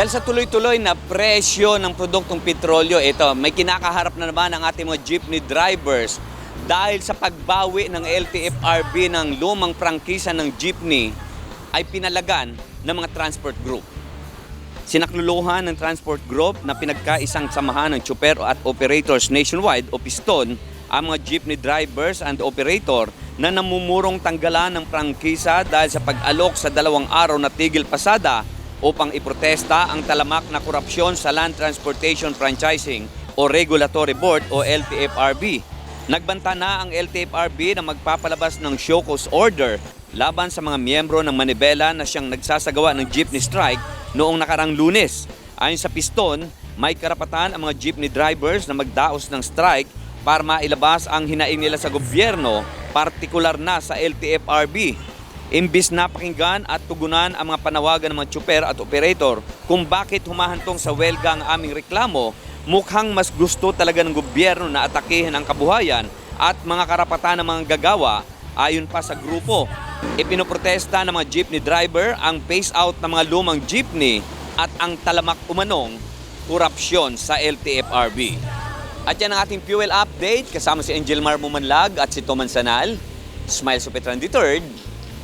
Dahil sa tuloy-tuloy na presyo ng produktong petrolyo, ito, may kinakaharap na naman ang ating mga jeepney drivers dahil sa pagbawi ng LTFRB ng lumang prangkisa ng jeepney ay pinalagan ng mga transport group. Sinakluluhan ng transport group na pinagkaisang samahan ng tsuper at operators nationwide o piston ang mga jeepney drivers and operator na namumurong tanggalan ng prangkisa dahil sa pag-alok sa dalawang araw na tigil pasada upang iprotesta ang talamak na korupsyon sa Land Transportation Franchising o Regulatory Board o LTFRB. Nagbanta na ang LTFRB na magpapalabas ng show cause order laban sa mga miyembro ng Manibela na siyang nagsasagawa ng jeepney strike noong nakarang lunes. Ayon sa piston, may karapatan ang mga jeepney drivers na magdaos ng strike para mailabas ang hinaing nila sa gobyerno, partikular na sa LTFRB. Imbis na pakinggan at tugunan ang mga panawagan ng mga tsuper at operator kung bakit humahantong sa welga ang aming reklamo, mukhang mas gusto talaga ng gobyerno na atakihin ang kabuhayan at mga karapatan ng mga gagawa ayon pa sa grupo. Ipinoprotesta ng mga jeepney driver ang phase out ng mga lumang jeepney at ang talamak umanong korupsyon sa LTFRB. At yan ang ating fuel update kasama si Angel Mar Mumanlag at si Toman Sanal. Smile Supetran III